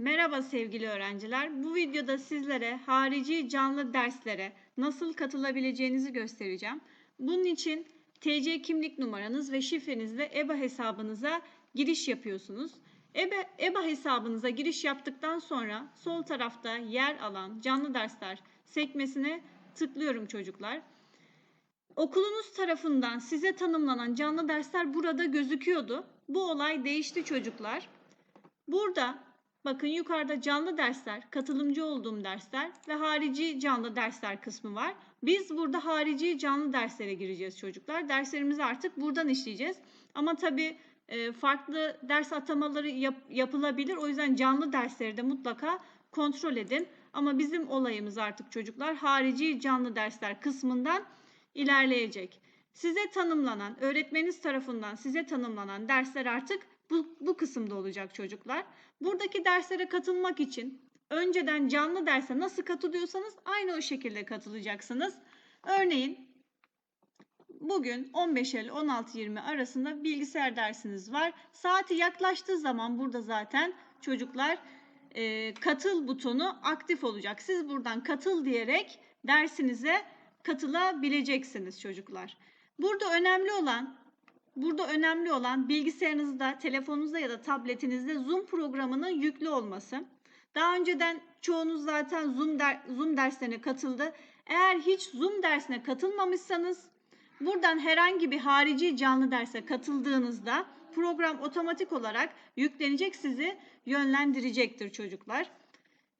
Merhaba sevgili öğrenciler. Bu videoda sizlere harici canlı derslere nasıl katılabileceğinizi göstereceğim. Bunun için TC kimlik numaranız ve şifrenizle EBA hesabınıza giriş yapıyorsunuz. EBA, EBA hesabınıza giriş yaptıktan sonra sol tarafta yer alan canlı dersler sekmesine tıklıyorum çocuklar. Okulunuz tarafından size tanımlanan canlı dersler burada gözüküyordu. Bu olay değişti çocuklar. Burada bakın yukarıda canlı dersler, katılımcı olduğum dersler ve harici canlı dersler kısmı var. Biz burada harici canlı derslere gireceğiz çocuklar. Derslerimizi artık buradan işleyeceğiz. Ama tabii e, farklı ders atamaları yap- yapılabilir. O yüzden canlı dersleri de mutlaka kontrol edin. Ama bizim olayımız artık çocuklar harici canlı dersler kısmından ilerleyecek. Size tanımlanan, öğretmeniniz tarafından size tanımlanan dersler artık bu, bu kısımda olacak çocuklar. Buradaki derslere katılmak için önceden canlı derse nasıl katılıyorsanız aynı o şekilde katılacaksınız. Örneğin bugün 15 Eylül 16.20 arasında bilgisayar dersiniz var. Saati yaklaştığı zaman burada zaten çocuklar e, katıl butonu aktif olacak. Siz buradan katıl diyerek dersinize katılabileceksiniz çocuklar. Burada önemli olan Burada önemli olan bilgisayarınızda, telefonunuzda ya da tabletinizde Zoom programının yüklü olması. Daha önceden çoğunuz zaten Zoom, der, Zoom derslerine katıldı. Eğer hiç Zoom dersine katılmamışsanız buradan herhangi bir harici canlı derse katıldığınızda program otomatik olarak yüklenecek sizi yönlendirecektir çocuklar.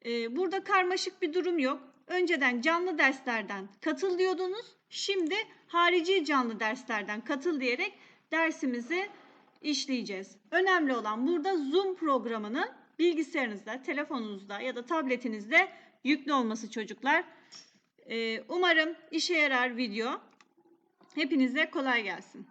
Ee, burada karmaşık bir durum yok. Önceden canlı derslerden katıl diyordunuz. Şimdi harici canlı derslerden katıl diyerek dersimizi işleyeceğiz. Önemli olan burada Zoom programının bilgisayarınızda, telefonunuzda ya da tabletinizde yüklü olması çocuklar. Ee, umarım işe yarar video. Hepinize kolay gelsin.